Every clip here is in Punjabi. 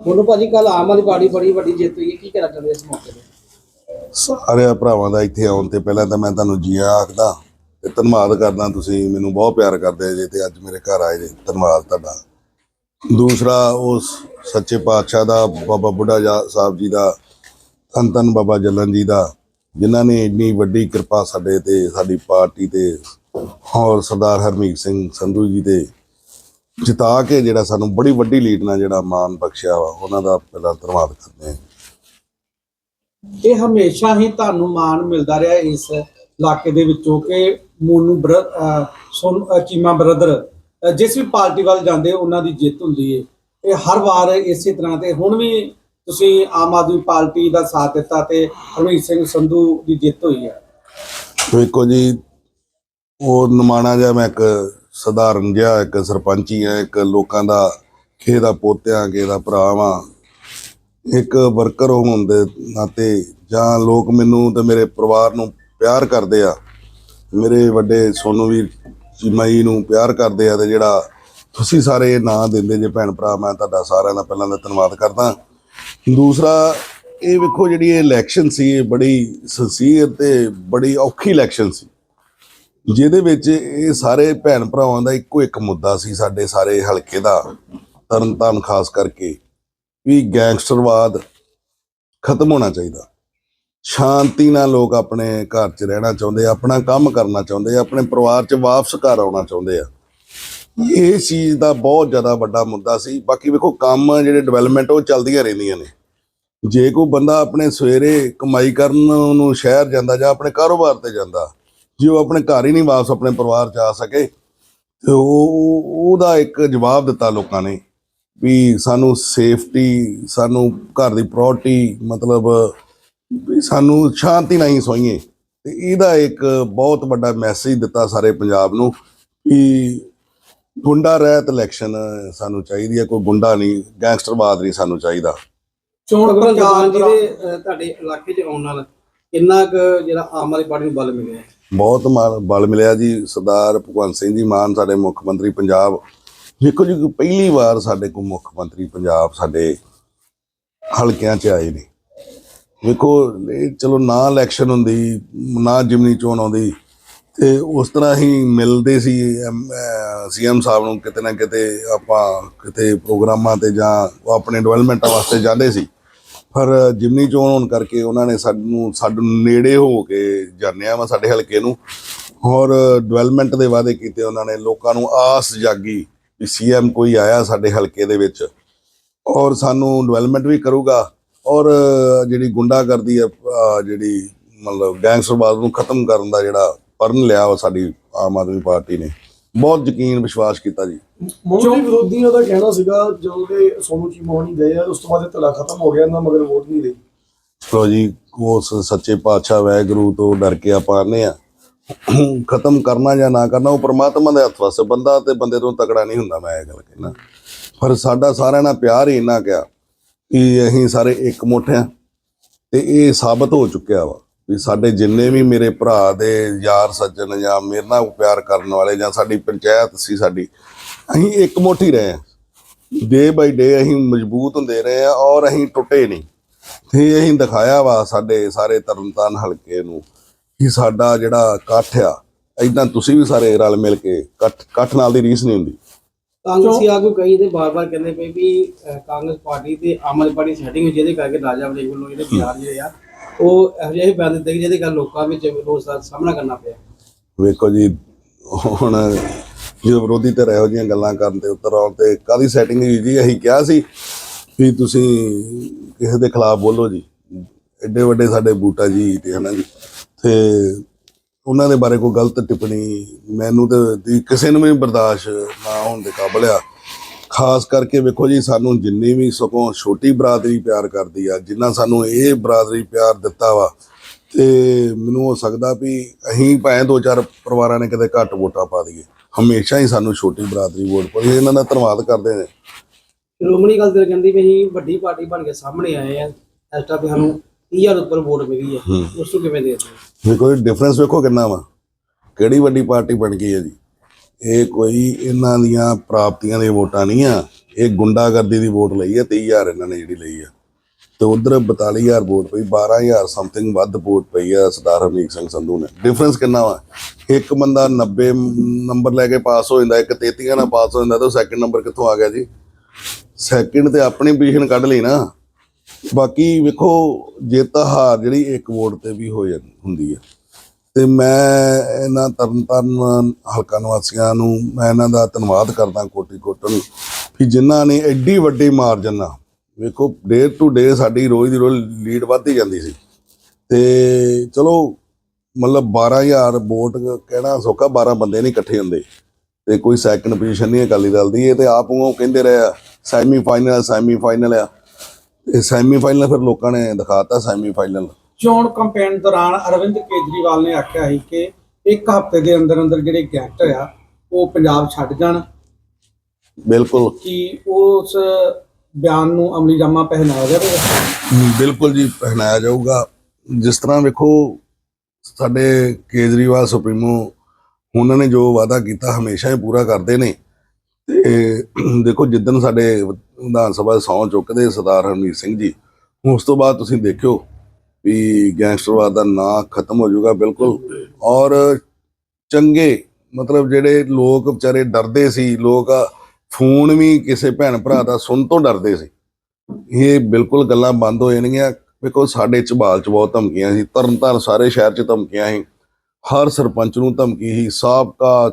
ਬੋਲੋ ਭਾਜੀ ਕੱਲ ਆਮ ਆਦਮੀ ਪਾਰਟੀ ਬੜੀ ਵੱਡੀ ਜਿੱਤ ਹੋਈ ਹੈ। ਕੀ ਕਹਿਣਾ ਚਾਹੁੰਦੇ ਇਸ ਮੌਕੇ ਤੇ? ਸਾਰੇ ਭਰਾਵਾਂ ਦਾ ਇੱਥੇ ਆਉਣ ਤੇ ਪਹਿਲਾਂ ਤਾਂ ਮੈਂ ਤੁਹਾਨੂੰ ਜੀ ਆਇਆਂ ਆਖਦਾ ਤੇ ਧੰਨਵਾਦ ਕਰਦਾ ਤੁਸੀਂ ਮੈਨੂੰ ਬਹੁਤ ਪਿਆਰ ਕਰਦੇ ਜੇ ਤੇ ਅੱਜ ਮੇਰੇ ਘਰ ਆਏ ਜੇ। ਧੰਨਵਾਦ ਤੁਹਾਡਾ। ਦੂਸਰਾ ਉਸ ਸੱਚੇ ਪਾਤਸ਼ਾਹ ਦਾ, ਬਾਬਾ ਬੁੱਢਾ ਜਾ- ਸਾਹਿਬ ਜੀ ਦਾ, ਧੰਨ ਧੰਨ ਬਾਬਾ ਜਲਨ ਜੀ ਦਾ, ਜਿਨ੍ਹਾਂ ਨੇ ਇੰਨੀ ਵੱਡੀ ਕਿਰਪਾ ਸਾਡੇ ਤੇ, ਸਾਡੀ ਪਾਰਟੀ ਤੇ ਔਰ ਸਰਦਾਰ ਹਰਮੀਤ ਸਿੰਘ ਸੰਧੂ ਜੀ ਤੇ ਜਿਤਾ ਕੇ ਜਿਹੜਾ ਸਾਨੂੰ ਬੜੀ ਵੱਡੀ ਲੀਡ ਨਾਲ ਜਿਹੜਾ ਮਾਣ ਬਖਸ਼ਿਆ ਵਾ ਉਹਨਾਂ ਦਾ ਪਹਿਲਾਂ ਧੰਨਵਾਦ ਕਰਦੇ ਹਾਂ। ਇਹ ਹਮੇਸ਼ਾ ਹੀ ਤੁਹਾਨੂੰ ਮਾਣ ਮਿਲਦਾ ਰਿਹਾ ਇਸ ਇਲਾਕੇ ਦੇ ਵਿੱਚੋਂ ਕਿ ਮੋਨੂ ਸੋਨ ਚੀਮਾ ਬ੍ਰਦਰ ਜਿਸ ਵੀ ਪਾਰਟੀ ਵੱਲ ਜਾਂਦੇ ਉਹਨਾਂ ਦੀ ਜਿੱਤ ਹੁੰਦੀ ਹੈ ਇਹ ਹਰ ਵਾਰ ਇਸੇ ਤਰ੍ਹਾਂ ਤੇ ਹੁਣ ਵੀ ਤੁਸੀਂ ਆਮ ਆਦਮੀ ਪਾਰਟੀ ਦਾ ਸਾਥ ਦਿੱਤਾ ਤੇ ਹਰਮੀਤ ਸਿੰਘ ਸੰਧੂ ਦੀ ਜਿੱਤ ਹੋਈ ਹੈ ਵੇਖੋ ਜੀ ਉਹ ਨਮਾਣਾ ਜਿਹਾ ਮੈਂ ਇੱਕ ਸਧਾਰਨ ਜਿਹਾ ਇੱਕ ਸਰਪੰਚੀ ਆ, ਇੱਕ ਲੋਕਾਂ ਦਾ ਕਿਸੇ ਦਾ ਪੋਤਿਆਂ ਕਿਸੇ ਦਾ ਭਰਾਵਾਂ, ਇੱਕ ਵਰਕਰ ਹੋਣ ਦੇ ਨਾਤੇ ਜਾਂ ਲੋਕ ਮੈਨੂੰ ਤੇ ਮੇਰੇ ਪਰਿਵਾਰ ਨੂੰ ਪਿਆਰ ਕਰਦੇ ਆ, ਮੇਰੇ ਵੱਡੇ ਸੋਨੂ ਵੀਰ ਚੀਮਾ ਜੀ ਨੂੰ ਪਿਆਰ ਕਰਦੇ ਆ ਤੇ ਜਿਹੜਾ ਤੁਸੀਂ ਸਾਰੇ ਨਾਂ ਦਿੰਦੇ ਜੇ ਭੈਣ ਭਰਾ, ਮੈਂ ਤੁਹਾਡਾ ਸਾਰਿਆਂ ਦਾ ਪਹਿਲਾਂ ਦਾ ਧੰਨਵਾਦ ਕਰਦਾ। ਦੂਸਰਾ, ਇਹ ਵੇਖੋ ਜਿਹੜੀ ਇਹ ਇਲੈਕਸ਼ਨ ਸੀ, ਇਹ ਬੜੀ ਸਿੰਸੀਅਰ ਤੇ ਬੜੀ ਔਖੀ ਇਲੈਕਸ਼ਨ ਸੀ। ਜਿਹਦੇ ਵਿੱਚ ਇਹ ਸਾਰੇ ਭੈਣ ਭਰਾਵਾਂ ਦਾ ਇੱਕੋ ਇੱਕ ਮੁੱਦਾ ਸੀ, ਸਾਡੇ ਸਾਰੇ ਹਲਕੇ ਦਾ ਤਰਨਤਾਰਨ ਖਾਸ ਕਰਕੇ, ਵੀ ਗੈਂਗਸਟਰਵਾਦ ਖਤਮ ਹੋਣਾ ਚਾਹੀਦਾ। ਸ਼ਾਂਤੀ ਨਾਲ ਲੋਕ ਆਪਣੇ ਘਰ 'ਚ ਰਹਿਣਾ ਚਾਹੁੰਦੇ ਆ, ਆਪਣਾ ਕੰਮ ਕਰਨਾ ਚਾਹੁੰਦੇ ਆ, ਆਪਣੇ ਪਰਿਵਾਰ 'ਚ ਵਾਪਸ ਘਰ ਆਉਣਾ ਚਾਹੁੰਦੇ ਆ। ਇਹ ਚੀਜ਼ ਦਾ ਬਹੁਤ ਜ਼ਿਆਦਾ ਵੱਡਾ ਮੁੱਦਾ ਸੀ। ਬਾਕੀ ਵੇਖੋ, ਕੰਮ ਜਿਹੜੇ ਡਿਵੈਲਪਮੈਂਟ ਉਹ ਚੱਲਦੀਆਂ ਰਹਿੰਦੀਆਂ ਨੇ। ਜੇ ਕੋਈ ਬੰਦਾ ਆਪਣੇ ਸਵੇਰੇ ਕਮਾਈ ਕਰਨ ਨੂੰ ਸ਼ਹਿਰ ਜਾਂਦਾ ਜਾਂ ਆਪਣੇ ਕਾਰੋਬਾਰ ਤੇ ਜਾਂਦਾ ਜੇ ਉਹ ਆਪਣੇ ਘਰ ਹੀ ਨਹੀਂ ਵਾਪਸ ਆਪਣੇ ਪਰਿਵਾਰ ਚ ਆ ਸਕੇ ਤੇ ਉਹ ਉਹ- ਉਹਦਾ ਇੱਕ ਜਵਾਬ ਦਿੱਤਾ ਲੋਕਾਂ ਨੇ ਵੀ ਸਾਨੂੰ ਸੇਫਟੀ ਸਾਨੂੰ ਘਰ ਦੀ ਪ੍ਰਾਪਰਟੀ ਮਤਲਬ ਵੀ ਸਾਨੂੰ ਸ਼ਾਂਤੀ ਨਾਲ ਹੀ ਸੋਈਏ ਤੇ ਇਹਦਾ ਇੱਕ ਬਹੁਤ ਵੱਡਾ ਮੈਸੇਜ ਦਿੱਤਾ ਸਾਰੇ ਪੰਜਾਬ ਨੂੰ ਕਿ ਗੁੰਡਾ ਰਹਿਤ ਇਲੈਕਸ਼ਨ ਸਾਨੂੰ ਚਾਹੀਦੀ ਹੈ ਕੋਈ ਗੁੰਡਾ ਨਹੀਂ ਗੈਂਗਸਟਰਵਾਦ ਨਹੀਂ ਸਾਨੂੰ ਚਾਹੀਦਾ ਚੋਣ ਪ੍ਰਚਾਰ ਮਾਨ ਜੀ ਦੌਰਾਨ ਦੇ ਅਹ, ਤੁਹਾਡੇ ਇਲਾਕੇ 'ਚ ਆਉਣ ਨਾਲ ਕਿੰਨਾ ਕੁ ਜਿਹੜਾ ਆਮ ਆਦਮੀ ਪਾਰਟੀ ਨੂੰ ਬਲ ਮਿਲਿਆ ਹੈ? ਬਹੁਤ ਮਾਣ- ਬਲ ਮਿਲਿਆ ਜੀ। ਸਰਦਾਰ ਭਗਵੰਤ ਸਿੰਘ ਜੀ ਮਾਨ ਸਾਡੇ ਮੁੱਖ ਮੰਤਰੀ ਪੰਜਾਬ। ਦੇਖੋ ਜੀ, ਪਹਿਲੀ ਵਾਰ ਸਾਡੇ ਕੋਲ ਮੁੱਖ ਮੰਤਰੀ ਪੰਜਾਬ ਸਾਡੇ ਹਲਕਿਆਂ 'ਚ ਆਏ ਨੇ। ਵੇਖੋ ਇਹ ਚਲੋ ਨਾ ਇਲੈਕਸ਼ਨ ਹੁੰਦੀ, ਨਾ ਜਿਮਨੀ ਚੋਣ ਆਉਂਦੀ, ਤੇ ਉਸ ਤਰ੍ਹਾਂ ਹੀ ਮਿਲਦੇ ਸੀ ਸੀਐਮ ਸਾਹਿਬ ਨੂੰ ਕਿਤੇ ਨਾ ਕਿਤੇ ਆਪਾਂ ਕਿਤੇ ਪ੍ਰੋਗਰਾਮਾਂ ਤੇ ਜਾਂ ਆਪਣੇ ਡਿਵੈਲਪਮੈਂਟਾਂ ਵਾਸਤੇ ਜਾਂਦੇ ਸੀ। ਪਰ ਜਿਮਨੀ ਚੋਣ ਹੋਣ ਕਰਕੇ ਉਹਨਾਂ ਨੇ ਸਾਨੂੰ ਸਾਡੇ ਨੇੜੇ ਹੋ ਕੇ ਜਾਣਿਆ ਵਾ ਸਾਡੇ ਹਲਕੇ ਨੂੰ। ਔਰ ਡਿਵੈਲਪਮੈਂਟ ਦੇ ਵਾਅਦੇ ਕੀਤੇ ਉਹਨਾਂ ਨੇ, ਲੋਕਾਂ ਨੂੰ ਆਸ ਜਾਗੀ ਵੀ ਸੀਐਮ ਕੋਈ ਆਇਆ ਸਾਡੇ ਹਲਕੇ ਦੇ ਵਿੱਚ। ਔਰ ਸਾਨੂੰ ਡਿਵੈਲਪਮੈਂਟ ਵੀ ਕਰੂਗਾ। ਔਰ ਜਿਹੜੀ ਗੁੰਡਾਗਰਦੀ ਆ ਜਿਹੜੀ ਮਤਲਬ ਗੈਂਗਸਟਰਵਾਦ ਨੂੰ ਖਤਮ ਕਰਨ ਦਾ ਜਿਹੜਾ ਪਰਨ ਲਿਆ ਵਾ ਸਾਡੀ ਆਮ ਆਦਮੀ ਪਾਰਟੀ ਨੇ। ਬਹੁਤ ਯਕੀਨ ਵਿਸ਼ਵਾਸ ਕੀਤਾ ਜੀ। ਮੋਦੀ ਵਿਰੋਧੀਆਂ ਦਾ ਕਹਿਣਾ ਸੀਗਾ ਜਦੋਂ ਦੇ ਸੋਨੂ ਚੀਮੋਣੀ ਗਏ ਆ ਉਸ ਤੋਂ ਬਾਅਦ ਇਹ ਖਤਮ ਹੋ ਗਿਆ ਨਾ ਮਗਰ ਵੋਟ ਨਹੀਂ ਰਹੀ। ਚਲੋ ਜੀ ਉਸ ਸੱਚੇ ਪਾਤਸ਼ਾਹ ਵੈਗਰੂ ਤੋਂ ਡਰ ਕੇ ਆਪਾਂ ਆਨੇ ਆ ਖਤਮ ਕਰਨਾ ਜਾਂ ਨਾ ਕਰਨਾ ਉਹ ਪ੍ਰਮਾਤਮਾ ਦੇ ਹੱਥ ਵਸ ਬੰਦਾ ਤੇ ਬੰਦੇ ਤੋਂ ਤਕੜਾ ਨਹੀਂ ਹੁੰਦਾ ਮੈਂ ਇਹ ਗੱਲ ਕਹਿਣਾ ਪਰ ਸਾਡਾ ਸਾਰਿਆਂ ਨਾਲ ਪਿਆਰ ਹੀ ਇੰਨਾ ਕਿਆ ਕਿ ਅਸੀਂ ਸਾਰੇ ਇੱਕ ਮੁੱਠ ਆ ਤੇ ਇਹ ਸਾਬਤ ਹੋ ਚੁੱਕਿਆ ਵਾ। ਵੀ ਸਾਡੇ ਜਿੰਨੇ ਵੀ ਮੇਰੇ ਭਰਾ ਦੇ ਯਾਰ ਸੱਜਣ ਜਾਂ ਮੇਰੇ ਨਾਲ ਪਿਆਰ ਕਰਨ ਵਾਲੇ ਜਾਂ ਸਾਡੀ ਪੰਚਾਇਤ ਸੀ ਸਾਡੀ ਅਸੀਂ ਇੱਕ ਮੁੱਠ ਹੀ ਰਹੇ ਆ ਡੇ ਬਾਈ ਡੇ ਅਸੀਂ ਮਜ਼ਬੂਤ ਹੁੰਦੇ ਰਹੇ ਆ ਔਰ ਅਸੀਂ ਟੁੱਟੇ ਨਹੀਂ। ਤੇ ਅਸੀਂ ਦਿਖਾਇਆ ਵਾ ਸਾਡੇ ਸਾਰੇ ਤਰਨਤਾਰਨ ਹਲਕੇ ਨੂੰ ਕਿ ਸਾਡਾ ਜਿਹੜਾ ਇਕੱਠ ਆ ਇਦਾਂ ਤੁਸੀਂ ਵੀ ਸਾਰੇ ਰਲ ਮਿਲ ਕੇ ਇਕੱਠ ਇਕੱਠ ਨਾਲ ਦੀ ਰੀਸ ਨਹੀਂ ਹੁੰਦੀ। ਕਾਂਗਰਸੀ ਆਗੂ ਕਈ ਤੇ ਬਾਰ-ਬਾਰ ਕਹਿੰਦੇ ਪਏ ਵੀ ਕਾਂਗਰਸ ਪਾਰਟੀ ਤੇ ਆਮ ਆਦਮੀ ਪਾਰਟੀ ਸੈਟਿੰਗ ਜਿਹਦੇ ਕਰਕੇ ਰਾਜਾ ਵੜਿੰਗ ਵੱਲੋਂ ਜਿਹੜੇ ਬਿਆਨ ਜਿਹੜੇ ਆ ਉਹ ਇਹੋ ਬਿਆਨ ਦਿੱਤੇ ਕਿ ਜਿਹਦੇ ਕਰਕੇ ਲੋਕਾਂ ਵਿੱਚ ਰੋਸ ਦਾ ਸਾਹਮਣਾ ਕਰਨਾ ਪਿਆ। ਵੇਖੋ ਜੀ, ਹੁਣ ਜਦੋਂ ਵਿਰੋਧੀ ਤੇ ਇਹੋ ਜਿਹੀਆਂ ਗੱਲਾਂ ਕਰਨ ਤੇ ਉੱਤਰ ਆਉਣ ਤੇ ਕਾਦੀ ਸੈਟਿੰਗ ਹੋਈ ਜੀ? ਅਸੀਂ ਕਿਹਾ ਸੀ ਵੀ ਤੁਸੀਂ ਕਿਸੇ ਦੇ ਖਿਲਾਫ ਬੋਲੋ ਜੀ। ਐਡੇ ਵੱਡੇ ਸਾਡੇ ਬੂਟਾ ਜੀ ਤੇ ਹਨਾ ਜੀ। ਤੇ ਉਹਨਾਂ ਦੇ ਬਾਰੇ ਕੋਈ ਗਲਤ ਟਿੱਪਣੀ ਮੈਨੂੰ ਤੇ ਕਿਸੇ ਨੂੰ ਵੀ ਬਰਦਾਸ਼ਤ ਨਾ ਹੋਣ ਦੇ ਕਾਬਲ ਆ। ਖਾਸ ਕਰਕੇ ਵੇਖੋ ਜੀ ਸਾਨੂੰ ਜਿੰਨੀ ਵੀ ਸਗੋਂ ਛੋਟੀ ਬਰਾਦਰੀ ਪਿਆਰ ਕਰਦੀ ਆ ਜਿੰਨਾ ਸਾਨੂੰ ਇਹ ਬਰਾਦਰੀ ਪਿਆਰ ਦਿੱਤਾ ਵਾ ਤੇ ਮੈਨੂੰ ਹੋ ਸਕਦਾ ਵੀ ਅਸੀਂ ਭਾਵੇਂ ਦੋ ਚਾਰ ਪਰਿਵਾਰਾਂ ਨੇ ਕਿਤੇ ਘੱਟ ਵੋਟਾਂ ਪਾ ਦਈਏ ਹਮੇਸ਼ਾ ਹੀ ਸਾਨੂੰ ਛੋਟੀ ਬਰਾਦਰੀ ਵੋਟ ਪਾਈ ਇਹਨਾਂ ਦਾ ਧੰਨਵਾਦ ਕਰਦੇ ਨੇ। ਸ਼੍ਰੋਮਣੀ ਅਕਾਲੀ ਦਲ ਕਹਿੰਦੀ ਵੀ ਅਸੀਂ ਵੱਡੀ ਪਾਰਟੀ ਬਣ ਕੇ ਸਾਹਮਣੇ ਆਏ ਆ ਇਸ ਟਾਈਮ ਸਾਨੂੰ 30000 ਉੱਪਰ ਵੋਟ ਮਿਲੀ ਹੈ। ਉਸ ਨੂੰ ਕਿਵੇਂ ਦੇਖਦੇ ਹੋ? ਵੇਖੋ ਡਿਫਰੈਂਸ ਵੇਖੋ ਕਿੰਨਾ ਵਾ ਕਿਹੜੀ ਵੱਡੀ ਪਾਰਟੀ ਬਣ ਗਈ ਹੈ ਜੀ। ਇਹ ਕੋਈ ਇਹਨਾਂ ਦੀਆਂ ਪ੍ਰਾਪਤੀਆਂ ਦੀਆਂ ਵੋਟਾਂ ਨਹੀਂ ਆ। ਇਹ ਗੁੰਡਾਗਰਦੀ ਦੀ ਵੋਟ ਲਈ ਹੈ 23000 ਇਹਨਾਂ ਨੇ ਜਿਹੜੀ ਲਈ ਹੈ ਤੇ ਉਧਰ 42000 ਵੋਟ ਪਈ 12000 ਸਮਥਿੰਗ ਵੱਧ ਵੋਟ ਪਈ ਆ ਸਰਦਾਰ ਹਰਮੀਤ ਸਿੰਘ ਸੰਧੂ ਨੇ। ਡਿਫਰੈਂਸ ਕਿੰਨਾ ਵਾ? ਇੱਕ ਬੰਦਾ 90 ਨੰਬਰ ਲੈ ਕੇ ਪਾਸ ਹੋ ਜਾਂਦਾ, ਇੱਕ 33 ਨਾਲ ਪਾਸ ਹੋ ਜਾਂਦਾ, ਤਾਂ ਸੈਕਿੰਡ ਨੰਬਰ ਕਿੱਥੋਂ ਆ ਗਿਆ ਜੀ? ਸੈਕਿੰਡ ਤੇ ਆਪਣੀ ਪੋਜੀਸ਼ਨ ਕੱਢ ਲਈ ਨਾ। ਬਾਕੀ ਵੇਖੋ ਜਿੱਤ ਹਾਰ ਜਿਹੜੀ ਇੱਕ ਵੋਟ ਤੇ ਵੀ ਹੋ ਜਾਂਦੀ ਹੁੰਦੀ ਹੈ ਤੇ ਮੈਂ ਇਹਨਾਂ ਤਰਨਤਾਰਨ ਹਲਕਾ ਨਿਵਾਸੀਆਂ ਨੂੰ ਮੈਂ ਇਹਨਾਂ ਦਾ ਧੰਨਵਾਦ ਕਰਦਾ ਕੋਟੀ ਕੋਟਨ ਕਿ ਜਿਨ੍ਹਾਂ ਨੇ ਐਡੀ ਵੱਡੀ ਮਾਰਜਨ ਨਾਲ, ਵੇਖੋ ਡੇ ਟੂ ਡੇ ਸਾਡੀ ਰੋਜ਼ ਦੀ ਰੋਜ਼ ਲੀਡ ਵੱਧਦੀ ਜਾਂਦੀ ਸੀ। ਤੇ ਚਲੋ, ਮਤਲਬ 12000 ਵੋਟ ਕਹਿਣਾ ਸੌਖਾ 12 ਬੰਦੇ ਨਹੀਂ ਇਕੱਠੇ ਹੁੰਦੇ। ਤੇ ਕੋਈ ਸੈਕੰਡ ਪੋਜੀਸ਼ਨ ਨਹੀਂ ਅਕਾਲੀ ਦਲ ਦੀ, ਇਹ ਤੇ ਆਪ ਉਹ ਕਹਿੰਦੇ ਰਹੇ ਆ ਸੈਮੀ ਫਾਈਨਲ ਸੈਮੀ ਫਾਈਨਲ ਆ। ਤੇ ਸੈਮੀ ਫਾਈਨਲ ਫਿਰ ਲੋਕਾਂ ਨੇ ਦਿਖਾਤਾ ਸੈਮੀ ਫਾਈਨਲ ਚੋਣ ਕੰਪੇਨ ਦੌਰਾਨ ਅਰਵਿੰਦ ਕੇਜਰੀਵਾਲ ਨੇ ਆਖਿਆ ਸੀ ਕਿ ਇੱਕ ਹਫ਼ਤੇ ਦੇ ਅੰਦਰ ਅੰਦਰ ਜਿਹੜੇ ਗੈਂਗਸਟਰ ਆ ਉਹ ਪੰਜਾਬ ਛੱਡ ਜਾਣ। ਬਿਲਕੁਲ। ਕਿ ਉਸ ਬਿਆਨ ਨੂੰ ਅਮਲੀ ਜਾਮਾ ਪਹਿਨਾਇਆ ਜਾਵੇਗਾ? ਬਿਲਕੁਲ ਜੀ ਪਹਿਨਾਇਆ ਜਾਊਗਾ। ਜਿਸ ਤਰ੍ਹਾਂ ਵੇਖੋ ਸਾਡੇ ਕੇਜਰੀਵਾਲ ਸੁਪਰੀਮੋ ਉਹਨਾਂ ਨੇ ਜੋ ਵਾਅਦਾ ਕੀਤਾ ਹਮੇਸ਼ਾ ਹੀ ਪੂਰਾ ਕਰਦੇ ਨੇ। ਤੇ ਦੇਖੋ ਜਿੱਦਨ ਸਾਡੇ ਵਿਧਾਨ ਸਭਾ ਸਹੁੰ ਚੁੱਕਦੇ ਸਰਦਾਰ ਹਰਮੀਤ ਸਿੰਘ ਜੀ ਉਸ ਤੋਂ ਬਾਅਦ ਤੁਸੀਂ ਦੇਖਿਓ ਵੀ ਗੈਂਗਸਟਰਵਾਦ ਦਾ ਨਾਂ ਖਤਮ ਹੋ ਜਾਊਗਾ ਬਿਲਕੁਲ। ਔਰ ਚੰਗੇ ਮਤਲਬ ਜਿਹੜੇ ਲੋਕ ਵਿਚਾਰੇ ਡਰਦੇ ਸੀ ਲੋਕ ਫੋਨ ਵੀ ਕਿਸੇ ਭੈਣ ਭਰਾ ਦਾ ਸੁਣ ਤੋਂ ਡਰਦੇ ਸੀ। ਇਹ ਬਿਲਕੁਲ ਗੱਲਾਂ ਬੰਦ ਹੋ ਜਾਣਗੀਆਂ। ਵੇਖੋ ਸਾਡੇ ਝਬਾਲ ਚ ਬਹੁਤ ਧਮਕੀਆਂ ਸੀ। ਤਰਨਤਾਰਨ ਸਾਰੇ ਸ਼ਹਿਰ ਚ ਧਮਕੀਆਂ ਸੀ। ਹਰ ਸਰਪੰਚ ਨੂੰ ਧਮਕੀ ਸੀ। ਸਾਬਕਾ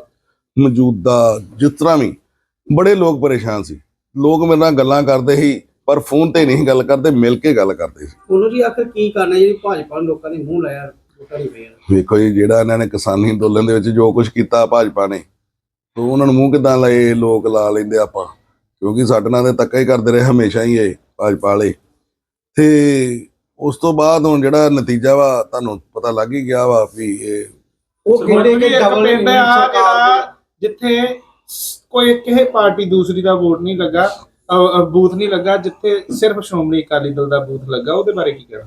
ਮੌਜੂਦਾ ਤਰ੍ਹਾਂ ਵੀ। ਬੜੇ ਲੋਕ ਪਰੇਸ਼ਾਨ ਸੀ। ਲੋਕ ਮੇਰੇ ਨਾਲ ਗੱਲਾਂ ਕਰਦੇ ਸੀ। ਪਰ ਫੋਨ ਤੇ ਨਹੀਂ ਗੱਲ ਕਰਦੇ ਮਿਲ ਕੇ ਗੱਲ ਕਰਦੇ ਸੀ। ਉਹਨੂੰ ਜੀ ਆਖਰ ਕੀ ਕਰਨਾ ਜਿਹੜੀ ਭਾਜਪਾ ਨੂੰ ਲੋਕਾਂ ਦੇ ਮੂੰਹ ਲਾਇਆ ਪਈਆਂ। ਵੇਖੋ ਜੀ ਜਿਹੜਾ ਇਹਨਾਂ ਨੇ ਕਿਸਾਨੀ ਅੰਦੋਲਨ ਦੇ ਵਿੱਚ ਜੋ ਕੁਝ ਕੀਤਾ ਭਾਜਪਾ ਨੇ ਤੇ ਉਹਨਾਂ ਨੂੰ ਮੂੰਹ ਕਿਦਾਂ ਲਏ ਲੋਕ ਲਾ ਲੈਂਦੇ ਆਪਾਂ। ਕਿਉਂਕਿ ਸਾਡੇ ਨਾਲ ਤੇ ਧੱਕਾ ਹੀ ਕਰਦੇ ਰਹੇ ਹਮੇਸ਼ਾ ਹੀ ਇਹ ਭਾਜਪਾ ਵਾਲੇ। ਤੇ ਉਸ ਤੋਂ ਬਾਅਦ ਹੁਣ ਜਿਹੜਾ ਨਤੀਜਾ ਵਾ ਤੁਹਾਨੂੰ ਪਤਾ ਲੱਗ ਹੀ ਗਿਆ ਵਾ ਵੀ ਇਹ ਉਹ ਕਹਿੰਦੇ ਕਿ ਡਬਲ ਪਿੰਡ ਆ ਜਿਹੜਾ ਜਿੱਥੇ ਕੋਈ ਕਿਸੇ ਪਾਰਟੀ ਦੂਸਰੀ ਦਾ ਵੋਟ ਨਹੀਂ ਲੱਗਾ। ਬੂਥ ਨਹੀਂ ਲੱਗਾ, ਜਿੱਥੇ ਸਿਰਫ ਸ਼੍ਰੋਮਣੀ ਅਕਾਲੀ ਦਲ ਦਾ ਬੂਥ ਲੱਗਾ, ਉਹਦੇ ਬਾਰੇ ਕੀ ਕਹਿਣਾ?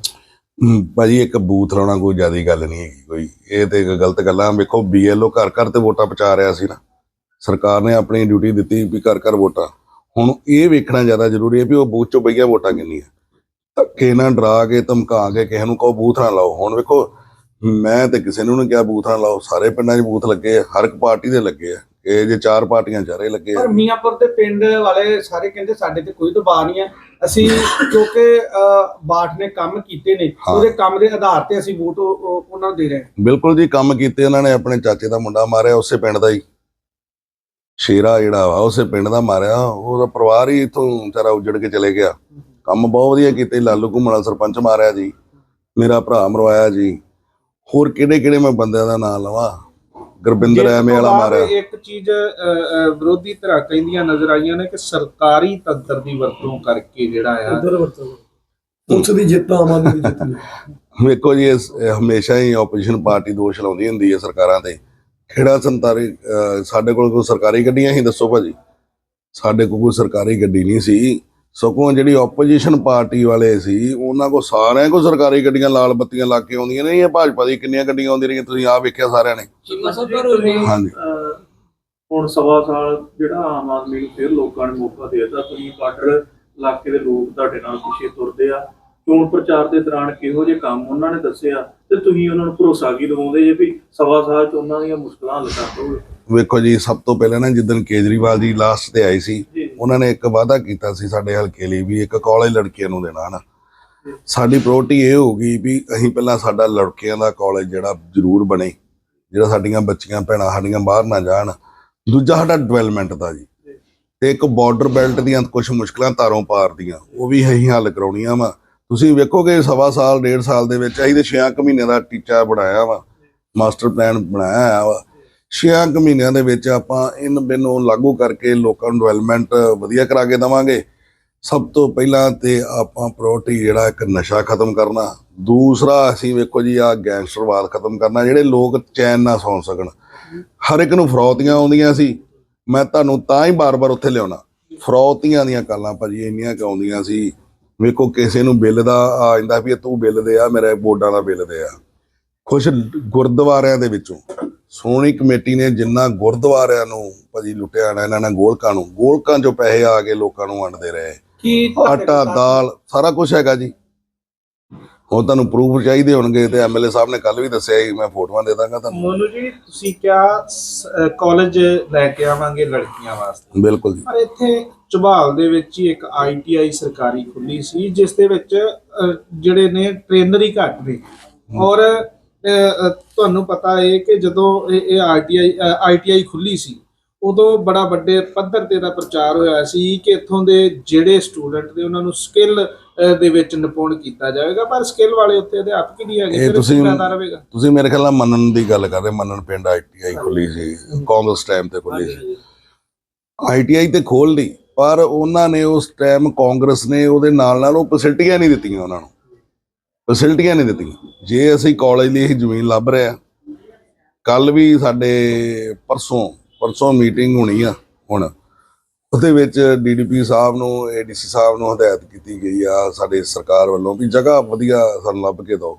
ਭਾਜੀ, ਇੱਕ ਬੂਥ ਲਾਉਣਾ ਕੋਈ ਜ਼ਿਆਦੀ ਗੱਲ ਨਹੀਂ ਹੈਗੀ ਕੋਈ। ਇਹ ਤੇ ਗਲਤ ਗੱਲਾਂ ਵੇਖੋ ਬੀਐਲਓ ਘਰ ਘਰ ਤੇ ਵੋਟਾਂ ਪਹੁੰਚਾ ਰਿਹਾ ਸੀ ਨਾ। ਸਰਕਾਰ ਨੇ ਆਪਣੀ ਡਿਊਟੀ ਦਿੱਤੀ ਵੀ ਘਰ ਘਰ ਵੋਟਾਂ। ਹੁਣ ਇਹ ਵੇਖਣਾ ਜ਼ਿਆਦਾ ਜ਼ਰੂਰੀ ਹੈ ਵੀ ਉਹ ਬੂਥ ਚੋਂ ਬਈਆ ਵੋਟਾਂ ਕਿੰਨੀਆਂ। ਧੱਕੇ ਨਾਲ ਡਰਾ ਕੇ, ਧਮਕਾ ਕੇ ਕਿਸੇ ਨੂੰ ਕਹੋ ਬੂਥ ਨਾ ਲਾਓ। ਹੁਣ ਵੇਖੋ, ਮੈਂ ਤੇ ਕਿਸੇ ਨੂੰ ਨਹੀਂ ਕਿਹਾ ਬੂਥ ਨਾ ਲਾਓ। ਸਾਰੇ ਪਿੰਡਾਂ 'ਚ ਬੂਥ ਲੱਗੇ ਹਰ ਇੱਕ ਪਾਰਟੀ ਦੇ ਲੱਗੇ ਆ। ਇਹ ਜੇ ਚਾਰ ਪਾਰਟੀਆਂ ਚਾਰੇ ਲੱਗੇ ਪਰ ਮੀਆਂਪੁਰ ਦੇ ਪਿੰਡ ਵਾਲੇ ਸਾਰੇ ਕਹਿੰਦੇ ਸਾਡੇ ਤੇ ਕੋਈ ਦਬਾਅ ਨਹੀਂ ਹੈ ਅਸੀਂ ਕਿਉਂਕਿ ਬਾਠ ਨੇ ਕੰਮ ਕੀਤੇ ਨੇ। ਉਹਦੇ ਕੰਮ ਦੇ ਆਧਾਰ ਤੇ ਅਸੀਂ ਵੋਟ ਉਹ- ਉਹ- ਉਹਨਾਂ ਨੂੰ ਦੇ ਰਹੇ ਹਾਂ। ਬਿਲਕੁਲ ਜੀ ਕੰਮ ਕੀਤੇ ਉਹਨਾਂ ਨੇ ਆਪਣੇ ਚਾਚੇ ਦਾ ਮੁੰਡਾ ਮਾਰਿਆ ਉਸੇ ਪਿੰਡ ਦਾ ਹੀ। ਸ਼ੇਰਾ ਜਿਹੜਾ ਵਾ ਉਸੇ ਪਿੰਡ ਦਾ ਮਾਰਿਆ ਉਹਦਾ ਪਰਿਵਾਰ ਹੀ ਇਥੋਂ ਵਿਚਾਰਾ ਉਜੜ ਕੇ ਚਲੇ ਗਿਆ। ਕੰਮ ਬਹੁਤ ਵਧੀਆ ਕੀਤੇ ਲਾਲੂ ਘੁੰਮਣਾ ਸਰਪੰਚ ਮਾਰਿਆ ਜੀ ਮੇਰਾ ਭਰਾ ਮਰਵਾਇਆ ਜੀ। ਹੋਰ ਕਿਹੜੇ ਕਿਹੜੇ ਮੈਂ ਬੰਦਿਆਂ ਦਾ ਨਾਮ ਲਵਾਂ? ਗੁਰਬਿੰਦਰ ਐਵੇਂ ਵਾਲਾ ਮਾਰਿਆ। ਇੱਕ ਚੀਜ਼ ਵਿਰੋਧੀ ਧਿਰਾਂ ਕਹਿੰਦੀਆਂ ਨਜ਼ਰ ਆਈਆਂ ਨੇ ਕਿ ਸਰਕਾਰੀ ਤੰਤਰ ਦੀ ਵਰਤੋਂ ਕਰਕੇ ਜਿਹੜਾ ਆ। ਉਧਰ ਵਰਤੋ ਪੁਲਿਸ ਦੀ ਜਿੱਤ ਆਮ ਆਦਮੀ ਦੀ ਜਿੱਤ ਨਹੀਂ। ਵੇਖੋ ਜੀ ਹਮੇਸ਼ਾ ਹੀ ਆਪੋਜੀਸ਼ਨ ਪਾਰਟੀ ਦੋਸ਼ ਲਾਉਂਦੀ ਹੁੰਦੀ ਹੈ ਸਰਕਾਰਾਂ ਤੇ। ਕਿਹੜਾ ਸੰਤਾਰੀ ਸਾਡੇ ਕੋਲ ਕੋਈ ਸਰਕਾਰੀ ਗੱਡੀਆਂ ਹੀ ਦੱਸੋ ਭਾਜੀ। ਸਾਡੇ ਕੋਲ ਕੋਈ ਸਰਕਾਰੀ ਗੱਡੀ ਨਹੀਂ ਸੀ। ਸਗੋਂ ਜਿਹੜੀ ਆਪੋਜੀਸ਼ਨ ਪਾਰਟੀ ਵਾਲੇ ਸੀ ਉਹਨਾਂ ਕੋਲ ਸਾਰਿਆਂ ਕੋਲ ਸਰਕਾਰੀ ਗੱਡੀਆਂ ਲਾਲ ਬੱਤੀਆਂ ਲਾ ਕੇ ਆਉਂਦੀਆਂ ਨੇ ਇਹ ਭਾਜਪਾ ਦੀ ਕਿੰਨੀਆਂ ਗੱਡੀਆਂ ਆਉਂਦੀਆਂ ਰਹੀਆਂ ਤੁਸੀਂ ਆਪ ਵੇਖਿਆ ਸਾਰਿਆਂ ਨੇ। ਹਾਂਜੀ। ਅਹ ਹੁਣ ਸਵਾ ਸਾਲ ਜਿਹੜਾ ਆਮ ਆਦਮੀ ਨੂੰ ਫਿਰ ਲੋਕਾਂ ਨੇ ਮੌਕਾ ਦੇ ਦਿੱਤਾ ਤੁਸੀਂ ਬਾਰਡਰ ਇਲਾਕੇ ਦੇ ਲੋਕ ਤੁਹਾਡੇ ਨਾਲ ਪਿੱਛੇ ਤੁਰਦੇ ਆ। ਚੋਣ ਪ੍ਰਚਾਰ ਦੇ ਦੌਰਾਨ ਕਿਹੋ ਜਿਹੇ ਕੰਮ ਉਹਨਾਂ ਨੇ ਦੱਸਿਆ ਤੇ ਤੁਸੀਂ ਉਹਨਾਂ ਨੂੰ ਭਰੋਸਾ ਕੀ ਦਿਵਾਉਂਦੇ ਜੇ ਵੀ ਸਵਾ ਸਾਲ ਚ ਉਹਨਾਂ ਦੀਆਂ ਮੁਸ਼ਕਲਾਂ ਹੱਲ ਕਰ ਦੋਗੇ? ਵੇਖੋ ਜੀ ਸਭ ਤੋਂ ਪਹਿਲਾਂ ਨਾ ਜਿੱਦਣ ਕੇਜਰੀਵਾਲ ਜੀ ਲਾਸਟ ਤੇ ਆਏ ਸੀ ਉਹਨਾਂ ਨੇ ਇੱਕ ਵਾਅਦਾ ਕੀਤਾ ਸੀ ਸਾਡੇ ਹਲਕੇ ਲਈ ਵੀ ਇੱਕ ਕਾਲਜ ਲੜਕੀਆਂ ਨੂੰ ਦੇਣਾ ਨਾ ਸਾਡੀ ਪ੍ਰਾਇੋਰਟੀ ਇਹ ਹੋ ਗਈ ਵੀ ਅਸੀਂ ਪਹਿਲਾਂ ਸਾਡਾ ਲੜਕੀਆਂ ਦਾ ਕਾਲਜ ਜਿਹੜਾ ਜ਼ਰੂਰ ਬਣੇ, ਜਿਹੜਾ ਸਾਡੀਆਂ ਬੱਚੀਆਂ, ਭੈਣਾਂ ਸਾਡੀਆਂ ਬਾਹਰ ਨਾ ਜਾਣ। ਦੂਜਾ ਸਾਡਾ ਡਿਵੈਲਪਮੈਂਟ ਦਾ ਜੀ। ਤੇ ਇੱਕ ਬਾਰਡਰ ਬੈਲਟ ਦੀਆਂ ਕੁਝ ਮੁਸ਼ਕਲਾਂ ਤਾਰੋਂ ਪਾਰ ਦੀਆਂ, ਉਹ ਵੀ ਅਸੀਂ ਹੱਲ ਕਰਾਉਣੀਆਂ ਵਾ। ਤੁਸੀਂ ਵੇਖੋਗੇ ਸਵਾ ਸਾਲ, ਡੇਢ ਸਾਲ ਦੇ ਵਿੱਚ ਅਸੀਂ ਤੇ 6 ਕੁ ਮਹੀਨਿਆਂ ਦਾ ਟੀਚਾ ਬਣਾਇਆ ਵਾ, ਮਾਸਟਰ ਪਲਾਨ ਬਣਾਇਆ ਹੋਇਆ ਵਾ। 6 ਕੁ ਮਹੀਨਿਆਂ ਦੇ ਵਿੱਚ ਆਪਾਂ ਇਨ ਬਿਨ ਨੂੰ ਲਾਗੂ ਕਰਕੇ ਲੋਕਾਂ ਨੂੰ ਡਿਵੈਲਪਮੈਂਟ ਵਧੀਆ ਕਰਾ ਕੇ ਦਵਾਂਗੇ। ਸਭ ਤੋਂ ਪਹਿਲਾਂ ਤੇ ਆਪਾਂ ਪ੍ਰਾਇੋਰਟੀ ਜਿਹੜਾ ਇੱਕ ਨਸ਼ਾ ਖਤਮ ਕਰਨਾ। ਦੂਸਰਾ ਅਸੀਂ ਵੇਖੋ ਜੀ ਆ ਗੈਂਗਸਟਰਵਾਦ ਖਤਮ ਕਰਨਾ, ਜਿਹੜੇ ਲੋਕ ਚੈਨ ਨਾ ਸੌਂ ਸਕਣ। ਹਰ ਇੱਕ ਨੂੰ ਫਰੌਤੀਆਂ ਆਉਂਦੀਆਂ ਸੀ। ਮੈਂ ਤੁਹਾਨੂੰ ਤਾਂ ਹੀ ਬਾਰ-ਬਾਰ ਉੱਥੇ ਲਿਆਉਣਾ। ਫਰੌਤੀਆਂ ਦੀਆਂ ਕਾਲਾਂ ਭਾਜੀ ਇੰਨੀਆਂ ਕੁ ਆਉਂਦੀਆਂ ਸੀ। ਵੇਖੋ ਕਿਸੇ ਨੂੰ ਬਿੱਲ ਦਾ ਆ ਜਾਂਦਾ ਵੀ ਇਹ ਤੂੰ ਬਿੱਲ ਦੇ ਆ, ਮੇਰੇ ਬੋਰਡਾਂ ਦਾ ਬਿੱਲ ਦੇ ਆ। ਕੁਛ ਗੁਰਦੁਆਰਿਆਂ ਦੇ ਵਿੱਚੋਂ। ਸ਼੍ਰੋਮਣੀ ਕਮੇਟੀ ਨੇ ਜਿੰਨਾ ਗੁਰਦੁਆਰਿਆਂ ਨੂੰ ਭਾਜੀ ਲੁੱਟਿਆ ਨਾ ਇਹਨਾਂ ਨੇ ਗੋਲਕਾਂ ਨੂੰ ਗੋਲਕਾਂ 'ਚੋਂ ਪੈਸੇ ਆ ਕੇ ਲੋਕਾਂ ਨੂੰ ਵੰਡਦੇ ਰਹੇ। ਕੀ ਆਟਾ ਦਾਲ ਸਾਰਾ ਕੁਝ ਹੈਗਾ ਜੀ। ਹੁਣ ਤੁਹਾਨੂੰ ਪ੍ਰੂਫ ਚਾਹੀਦੇ ਹੋਣਗੇ ਤੇ ਐਮਐਲਏ ਸਾਹਿਬ ਨੇ ਕੱਲ ਵੀ ਦੱਸਿਆ ਸੀ ਮੈਂ ਫੋਟੋਆਂ ਦੇ ਦਾਂਗਾ ਤੁਹਾਨੂੰ। ਮੋਨੂ ਜੀ ਤੁਸੀਂ ਕਿਹਾ ਕਾਲਜ ਲੈ ਕੇ ਆਵਾਂਗੇ ਲੜਕੀਆਂ ਵਾਸਤੇ? ਬਿਲਕੁਲ ਜੀ। ਪਰ ਇੱਥੇ ਝਬਾਲ ਦੇ ਵਿੱਚ ਹੀ ਇੱਕ ਆਈਟੀਆਈ ਸਰਕਾਰੀ ਖੁੱਲੀ ਸੀ ਜਿਸ ਦੇ ਵਿੱਚ ਜਿਹੜੇ ਨੇ ਟ੍ਰੇਨਰ ਹੀ ਘੱਟ ਨੇ। ਔਰ ਅਹ, ਤੁਹਾਨੂੰ ਪਤਾ ਹੈ ਕਿ ਜਦੋਂ ਇਹ ਇਹ ਆਈਟੀਆਈ ਆਈਟੀਆਈ ਖੁੱਲੀ ਸੀ ਉਦੋਂ ਬੜਾ ਵੱਡੇ ਪੱਧਰ ਤੇ ਦਾ ਪ੍ਰਚਾਰ ਹੋਇਆ ਸੀ ਕਿ ਇੱਥੋਂ ਦੇ ਜਿਹੜੇ ਸਟੂਡੈਂਟ ਨੇ ਉਹਨਾਂ ਨੂੰ ਸਕਿੱਲ ਦੇ ਵਿੱਚ ਨਿਪੁੰਨ ਕੀਤਾ ਜਾਵੇਗਾ ਪਰ ਸਕਿੱਲ ਵਾਲੇ ਉੱਤੇ ਅਧਿਆਪਕ ਹੀ ਨਹੀਂ ਹੈਗੇ ਇਹ ਤੁਸੀਂ- ਫਾਇਦਾ ਰਹੇਗਾ? ਤੁਸੀਂ ਮੇਰੇ ਖਿਆਲ ਨਾਲ ਮੰਨਣ ਦੀ ਗੱਲ ਕਰ ਰਹੇ ਮੰਨਣ ਪਿੰਡ ਆਈਟੀਆਈ ਖੁੱਲੀ ਸੀ ਕਾਂਗਰਸ ਟਾਈਮ ਤੇ ਖੁੱਲੀ ਸੀ। ਆਈਟੀਆਈ ਤੇ ਖੋਲ ਲਈ ਪਰ ਉਹਨਾਂ ਨੇ ਉਸ ਟਾਈਮ ਕਾਂਗਰਸ ਨੇ ਉਹਦੇ ਨਾਲ ਨਾਲ ਉਹ ਫੈਸਿਲਿਟੀਆਂ ਨਹੀਂ ਦਿੱਤੀਆਂ ਉਹਨਾਂ ਨੂੰ। ਫੈਸਿਲਿਟੀਆਂ ਨਹੀਂ ਦਿੱਤੀਆਂ। ਜੇ ਅਸੀਂ ਕਾਲਜ ਲਈ ਇਹ ਜ਼ਮੀਨ ਲੱਭ ਰਹੇ ਆ ਕੱਲ ਵੀ ਸਾਡੇ ਪਰਸੋਂ ਪਰਸੋਂ ਮੀਟਿੰਗ ਹੋਣੀ ਆ ਹੁਣ। ਉਹਦੇ ਵਿੱਚ ਡੀਡੀਪੀ ਸਾਹਿਬ ਨੂੰ ਏਡੀਸੀ ਸਾਹਿਬ ਨੂੰ ਹਦਾਇਤ ਕੀਤੀ ਗਈ ਆ ਸਾਡੇ ਸਰਕਾਰ ਵੱਲੋਂ ਵੀ ਜਗ੍ਹਾ ਵਧੀਆ ਸਾਨੂੰ ਲੱਭ ਕੇ ਦਿਓ।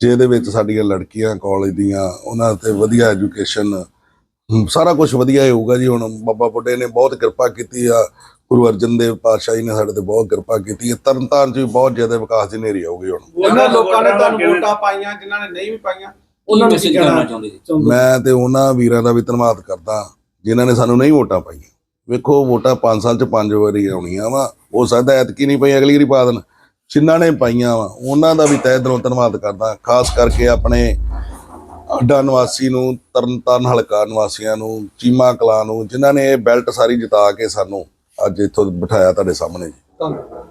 ਜਿਹਦੇ ਵਿੱਚ ਸਾਡੀਆਂ ਲੜਕੀਆਂ ਕਾਲਜ ਦੀਆਂ, ਉਹਨਾਂ ਤੇ ਵਧੀਆ ਐਜੂਕੇਸ਼ਨ ਸਾਰਾ ਕੁਝ ਵਧੀਆ ਹੋਊਗਾ ਜੀ। ਹੁਣ ਬਾਬਾ ਬੁੱਢੇ ਨੇ ਬਹੁਤ ਕਿਰਪਾ ਕੀਤੀ ਆ। ਗੁਰੂ ਅਰਜਨ ਦੇਵ ਪਾਤਸ਼ਾਹ ਜੀ ਨੇ ਸਾਡੇ ਤੇ ਬਹੁਤ ਕਿਰਪਾ ਕੀਤੀ ਹੈ। ਤਰਨਤਾਰਨ ਚ ਵੀ ਬਹੁਤ ਜ਼ਿਆਦਾ ਵਿਕਾਸ ਦੀ ਨੇਰੀ ਆਊਗੀ ਹੁਣ। ਉਹਨਾਂ ਲੋਕਾਂ ਨੇ ਤੁਹਾਨੂੰ ਵੋਟਾਂ ਪਾਈਆਂ ਜਿਨ੍ਹਾਂ ਨੇ ਨਹੀਂ ਵੀ ਪਾਈਆਂ ਉਹਨਾਂ ਨੂੰ ਕੀ ਕਹਿਣਾ ਚਾਹੁੰਦੇ ਮੈਂ ਤੇ ਉਹਨਾਂ ਵੀਰਾਂ ਦਾ ਵੀ ਧੰਨਵਾਦ ਕਰਦਾ ਜਿਨ੍ਹਾਂ ਨੇ ਸਾਨੂੰ ਨਹੀਂ ਵੋਟਾਂ ਪਾਈਆਂ। ਵੇਖੋ ਵੋਟਾਂ 5 ਸਾਲ ਚ ਪੰਜ ਵਾਰੀ ਆਉਣੀਆਂ ਵਾ। ਹੋ ਸਕਦਾ ਐਤਕੀ ਨਹੀਂ ਪਈ ਅਗਲੀ ਵਾਰੀ ਪਾ ਦੇਣ। ਜਿਨ੍ਹਾਂ ਨੇ ਪਾਈਆਂ ਵਾ ਉਹਨਾਂ ਦਾ ਵੀ ਤਹਿ ਦਿਲੋਂ ਧੰਨਵਾਦ ਕਰਦਾ ਖਾਸ ਕਰਕੇ ਆਪਣੇ ਅੱਡਾ ਨਿਵਾਸੀ ਨੂੰ ਤਰਨਤਾਰਨ ਹਲਕਾ ਨਿਵਾਸੀਆਂ ਨੂੰ ਚੀਮਾ ਕਲਾਂ ਨੂੰ ਜਿਨ੍ਹਾਂ ਨੇ ਇਹ ਬੈਲਟ ਸਾਰੀ ਜਿਤਾ ਕੇ ਸਾਨੂੰ ਅੱਜ ਇੱਥੋਂ ਬਿਠਾਇਆ ਤੁਹਾਡੇ ਸਾਹਮਣੇ ਜੀ। ਧੰਨਵਾਦ।